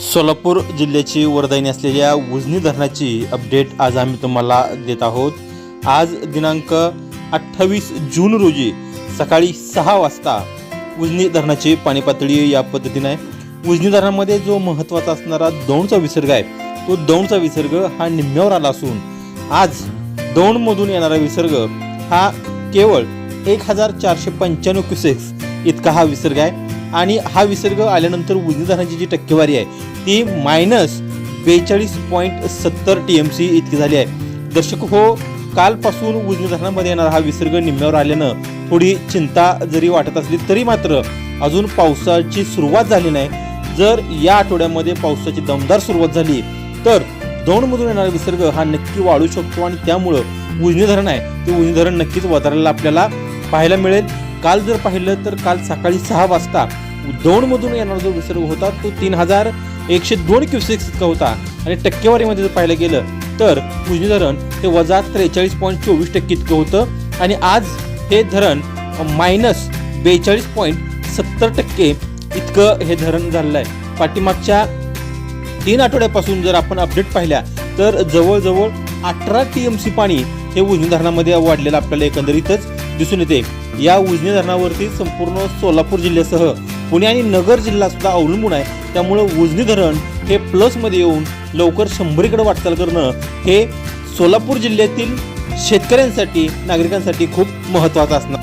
सोलापूर जिल्ह्याची वरदायनी असलेल्या उजनी धरणाची अपडेट आज आम्ही तुम्हाला देत आहोत. आज दिनांक अठ्ठावीस जून रोजी सकाळी सहा वाजता उजनी धरणाची पाणी पातळी या पद्धतीने आहे. उजनी धरणामध्ये जो महत्त्वाचा असणारा दौंडचा विसर्ग आहे तो दौंडचा विसर्ग हा निम्म्यावर आला असून आज दौंडमधून येणारा विसर्ग हा केवळ एक हजार चारशे पंच्याण्णव क्युसेक्स इतका हा विसर्ग आहे. आणि हा विसर्ग आल्यानंतर उजनी धरणाची जी टक्केवारी आहे ती मायनस बेचाळीस पॉईंट सत्तर टी एम सी इतकी झाली आहे. दर्शक हो कालपासून उजनी धरणामध्ये येणारा हा विसर्ग निम्म्यावर आल्यानं थोडी चिंता जरी वाटत असली तरी मात्र अजून पावसाची सुरुवात झाली नाही. जर या आठवड्यामध्ये पावसाची दमदार सुरुवात झाली तर दौंडमधून येणारा विसर्ग हा नक्की वाढू शकतो आणि त्यामुळं उजनी धरण आहे. ते उजनी धरण नक्कीच वधारायला आपल्याला पाहायला मिळेल. काल जर पाहिलं तर काल सकाळी सहा वाजता दौंडमधून येणारा जो विसर्ग होता तो तीन हजार एकशे दोन क्युसेक्स इतका होता. आणि टक्केवारीमध्ये जर पाहिलं गेलं तर उजनी धरण हे वजा त्रेचाळीस पॉईंट चोवीस टक्के इतकं होतं. आणि आज हे धरण मायनस बेचाळीस पॉईंट सत्तर टक्के इतकं हे धरण झालेलं आहे. पाठीमागच्या तीन आठवड्यापासून जर आपण अपडेट पाहिल्या तर जवळजवळ अठरा टी एम सी पाणी हे उजनी धरणामध्ये वाढलेलं आपल्याला एकंदरीतच. दिसून येते. या उजनी धरणावरती संपूर्ण सोलापूर जिल्ह्यासह पुणे आणि नगर जिल्हा सुद्धा अवलंबून आहे. त्यामुळं उजनी धरण हे प्लसमध्ये येऊन लवकर शंभरीकडे वाटचाल करणं हे सोलापूर जिल्ह्यातील शेतकऱ्यांसाठी नागरिकांसाठी खूप महत्त्वाचं असणार.